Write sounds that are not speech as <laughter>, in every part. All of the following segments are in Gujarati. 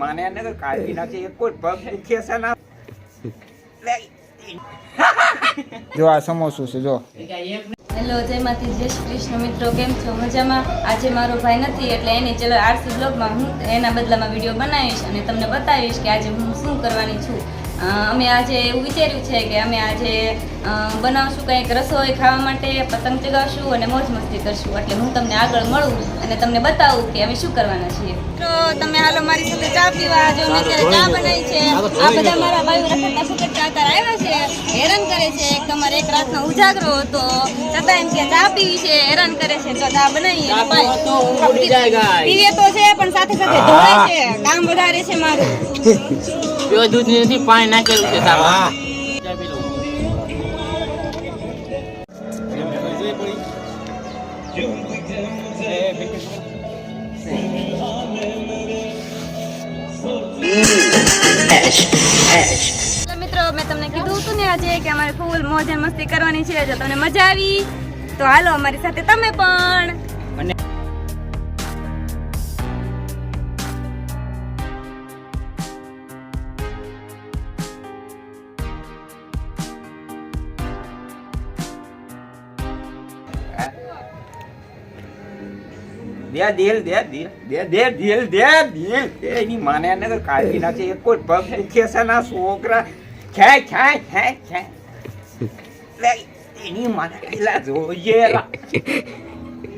માને નગર કાઢી નાખી એક કોઈ પગ દુખે છે ના? લે. જો આ સમોસું છે જો. હેલો જય માતી જય શ્રી કૃષ્ણ મિત્રો કેમ છો? મજામાં? આજે મારો ભાઈ નથી એટલે એની ચલો આરસી બ્લોગમાં હું એના બદલામાં વીડિયો બનાવીશ અને તમને બતાવીશ કે આજે હું શું કરવાની છું. અમે આજે એવું વિચાર્યું છે કે અમે આજે બનાવશું કંઈક રસોઈ ખાવા માટે પતંગ ચગાવશું અને મોજ મસ્તી કરશું. એટલે હું તમને આગળ મળું અને તમને બતાવું કે અમે શું કરવાના છીએ. તો તમે હાલો મારી સાથે ચા પીવા. જો મેં અત્યારે ચા બનાવી છે આ બધા મારા ભાઈઓ રખડતા સુકડતા અત્યારે આવ્યા છે હેરાન કરે છે. એક તમારે એક રાતનો ઉજાગરો હતો. છતાં એમ કે ચા પીવી છે હેરાન કરે છે. તો ચા બનાવીએ પીવે તો છે પણ સાથે સાથે ધોળે છે કામ વધારે છે મારું. <laughs> દૂધ નથી પાણી નાખેલું છે કીધું છે કે અમારે ફૂલ મોજ મસ્તી કરવાની છે જો તમને મજા આવી તો હાલો અમારી સાથે તમે પણ અને દે દિલ દે દિલ દે દે દિલ દે દિલ એની માને નગર કાઢી નાખે એક કોઈ પગ દુખે છે ના છોકરા છે ખાય ખાય લે એની માને પેલા જોઈએ લા.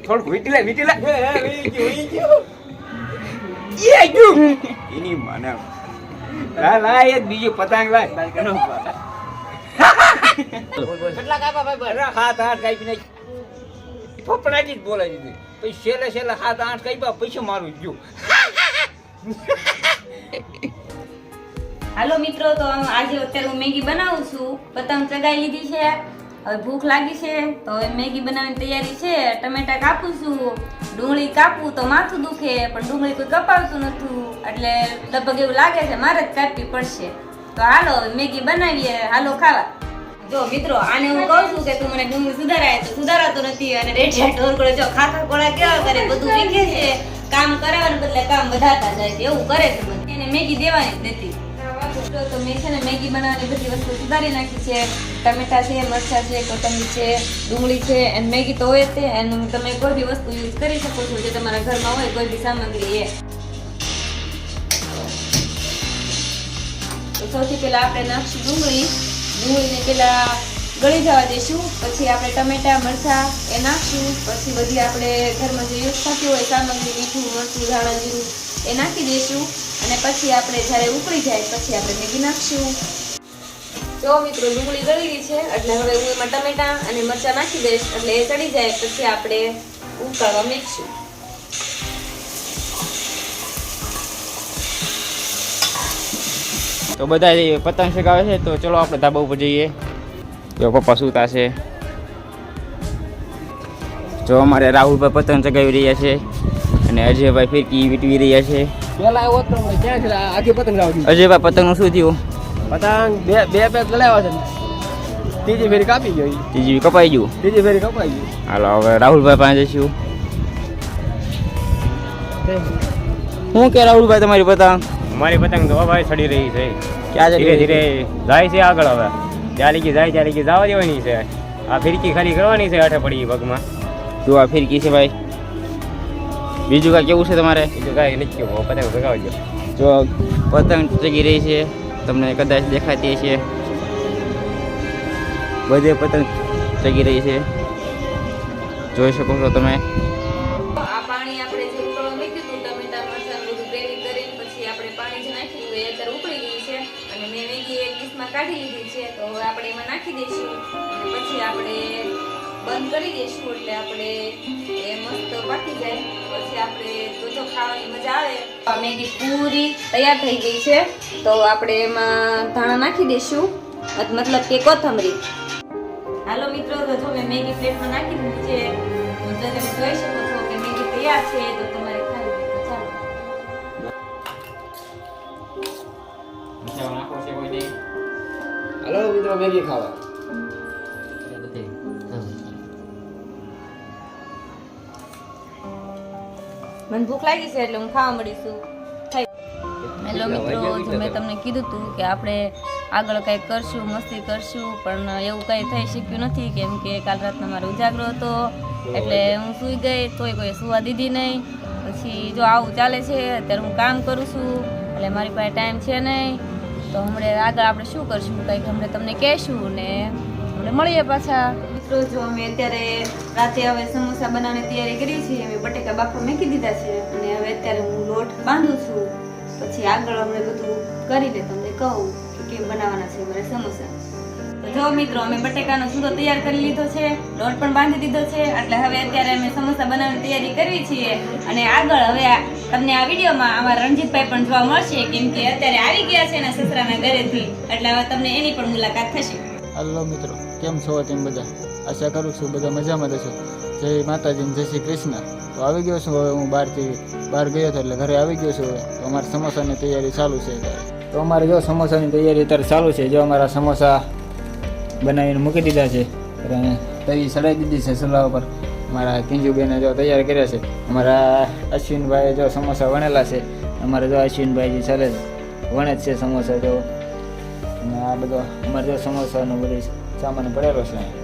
થોડુંક વીટી લે વીટી લે. એ, એ, વી ગયું, વી ગયું. એ ગયું. એની માને લા લા એક બીજું પતંગ લાય. કેટલા કાપા ભાઈ અરે હાથ આઠ કાપી નાખી. ફફડાટી જ બોલાવી દીધી. પછી છેલ્લે છેલ્લે હાથ આઠ કાપ્યા પછી મારું ગયું હાલો મિત્રો, તો આજે અત્યારે હું મેગી બનાવું છું. પતંગ ચગાવી લીધી છે. હવે ભૂખ લાગી છે, તો હવે મેગી બનાવવાની તૈયારી છે. ટમેટા કાપું છું. ડુંગળી કાપું તો માથું દુખે, પણ ડુંગળી કોઈ કપાવતું નથી. એટલે લગભગ એવું લાગે છે મારે જ કાપવી પડશે. તો હાલો મેગી બનાવીએ. હાલો, ખાવા. જો મિત્રો, આને હું કહું છું કે તું મને ડુંગળી સુધારાય તો સુધારાતો નથી અને રેઠિયા ઢોરકડે જો ખાખા કોળા કેવા કરે, બધું વીખે છે. કામ કરાવવાને બદલે કામ વધારતા જાય એવું કરે છે એને મેગી દેવાની જ નથી. તો મેં છે ને મેગી બનાવવાની બધી વસ્તુ સુધારી નાખી છે. ટમેટા છે, મરચાં છે, કોથમીર છે, ડુંગળી છે એન્ડ મેગી તો હોય તે. અને તમે કોઈ બી વસ્તુ યુઝ કરી શકો છો જે તમારા ઘરમાં હોય, કોઈ બી સામગ્રી એ. સૌથી પહેલા આપણે નાખશું ડુંગળી. ડુંગળીને પહેલાં ગળી જવા દઈશું. પછી આપણે ટમેટા, મરચાં એ નાખશું. પછી બધી આપણે ઘરમાં જે યુઝ થતી હોય સામગ્રી, મીઠું, મરચું, ધાણા, જીરું એ નાખી દઈશું અને પછી આપણે જ્યારે ઉકળી જાય પછી આપણે મેગી નાખશું. જો મિત્રો ડુંગળી ગળી ગઈ છે, એટલે હવે હું એમાં ટમેટા અને મરચાં નાખી દઈશ, એટલે એ ચડી જાય, પછી આપણે ઉકાળવા મૂકશું તો બધા પતંગ ચગાવે છે, તો ચલો આપણે ધાબા ઉપર જઈએ. જો પપ્પા સૂતા છે. જો અમારે રાહુલભાઈ પતંગ ચગાવી રહ્યા છે. અને અજયભાઈ ફિરકી વીટવી રહ્યા છે. અજયભાઈ પતંગનું શું થયું? પતંગ બે બે પેક લડાવ્યા છે. ત્રીજી ફેરી કાપી ગઈ ત્રીજી કપાઈ ગયું? ત્રીજી ફેરી કપાઈ ગયું હાલો હવે રાહુલભાઈ પાસે જઈશું. શું કે રાહુલભાઈ તમારી પતંગ? અમારી પતંગ તો ભાઈ ચડી રહી છે. ક્યાં ધીરે ધીરે જાય છે આગળ હવે. ત્યારે કે જાય ત્યારે કે જવા દેવાની છે. આ ફિરકી ખાલી કરવાની છે અઠે પડી પગમાં. જો આ ફિરકી છે ભાઈ. બીજું કાંઈ કેવું છે તમારે? બીજું કાંઈ નથી કેવું પતંગ ભગાવજો. જો પતંગ ચગી રહી છે તમને કદાચ દેખાતી છે બધે પતંગ ચગી રહી છે. જોઈ શકો છો તમે. કાઢી લીધી છે તો હવે આપણે એમાં નાખી દઈશું. પછી આપણે બંધ કરી દઈશું એટલે આપણે એ મસ્ત પાકી જાય. પછી આપણે જોજો ખાવાની મજા આવે. આ મેગી પૂરી તૈયાર થઈ ગઈ છે. તો આપણે એમાં ધાણા નાખી દઈશું. મતલબ કે કોથમરી. હાલો મિત્રો તો જો મેં મેગી પ્લેટમાં નાખી દીધી છે. તો તમે જોઈ શકો છો કે મેગી તૈયાર છે તો તમારે ખાવી ચાલો હાલો મિત્રો મેગી ખાવા. મને ભૂખ લાગી છે એટલે હું ખાવા મળીશું હેલો મિત્રો જો મેં તમને કીધું હતું કે આપણે આગળ કંઈક કરશું મસ્તી કરશું પણ એવું કંઈ થઈ શક્યું નથી કેમ કે કાલ રાતનો મારો ઉજાગરો હતો. એટલે હું સૂઈ ગઈ તોય કોઈ સુવા દીધી નહીં. પછી જો આવું ચાલે છે અત્યારે હું કામ કરું છું એટલે મારી પાસે ટાઈમ છે નહીં. તો હમણાં આગળ આપણે શું કરશું? કંઈક હમણાં તમને કહેશું ને હમણાં મળીએ પાછા. મિત્રો જો અમે અત્યારે રાતે હવે સમોસા બનાવવાની તૈયારી કરી છે, અમે બટેકા બાફવા મેકી દીધા છે અને હવે અત્યારે હું લોટ બાંધું છું. પછી આગળ અમે બધું કરીને તમને કહું કે કેમ બનાવવાના છે અમારે સમોસા. જો મિત્રો, અમે બટેકાનો સૂરો તૈયાર કરી લીધો છે, લોટ પણ બાંધી દીધો છે, એટલે હવે અત્યારે અમે સમોસા બનાવવાની તૈયારી કરવી છીએ. અને આગળ હવે તમને આ વિડીયોમાં અમારા રણજીતભાઈ પણ જોવા મળશે, કેમ કે અત્યારે આવી ગયા છે એના સસરાના ઘરેથી. એટલે હવે તમને એની પણ મુલાકાત થશે. હલો મિત્રો, કેમ છો તેમ બધા? આશા કરું છું, બધા મજામાં રહેશો. જય માતાજી જય શ્રી કૃષ્ણ. તો આવી ગયો છું હવે હું બહારથી, બહાર ગયો હતો એટલે ઘરે આવી ગયો છું હવે. તો અમારે સમોસાની તૈયારી ચાલુ છે તો અમારે જો સમોસાની તૈયારી અત્યારે ચાલુ છે. જો અમારા સમોસા બનાવીને મૂકી દીધા છે. અને તવી ચડાવી દીધી છે સલાહ ઉપર. અમારા કિંજુબેને જો તૈયાર કર્યા છે. અમારા અશ્વિનભાઈ જો સમોસા વણેલા છે. અમારે જો અશ્વિનભાઈજી ચાલે વણે જ છે સમોસા જો. અને આ બધો, અમારે જો સમોસાનો બધો સામાન પડેલો છે.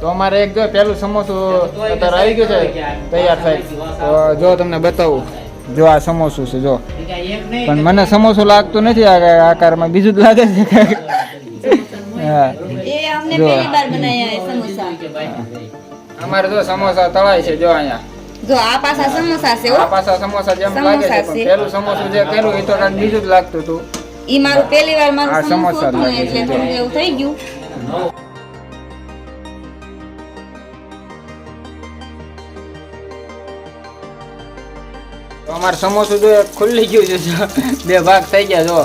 તો અમારે એક જો પેલું સમોસું અત્યારે આવી ગયું છે. તૈયાર થાય તો જો તમને બતાવું. જો આ સમોસું છે જો. પણ મને સમોસું લાગતું નથી આ આકારમાં બીજું જ લાગે છે હા જો. પહેલી વાર બનાયા છે સમોસા. અમારે જો સમોસા તળાય છે જો અહીંયા. જો આ પાસા સમોસા છે આ સમોસા જેમ લાગે છે પણ પેલું સમોસું જે કર્યું એ તો કાંઈક બીજું જ લાગતું હતું. ઈ મારું પહેલી વાર મારું આ સમોસું સમોસા હતું એટલે થોડું એવું થઈ ગયું. અમારે સમોસું તો ખુલ્લી ગયું છે બે ભાગ થઈ ગયા જો.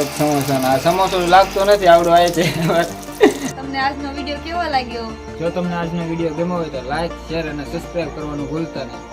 એક સમોસાનો આ સમોસું લાગતો નથી આવડો આવે છે. તમને આજનો વીડિયો કેવો લાગ્યો? જો તમને આજનો વીડિયો ગમ્યો હોય તો લાઈક શેર અને સબસ્ક્રાઇબ કરવાનું ભૂલતા નહીં.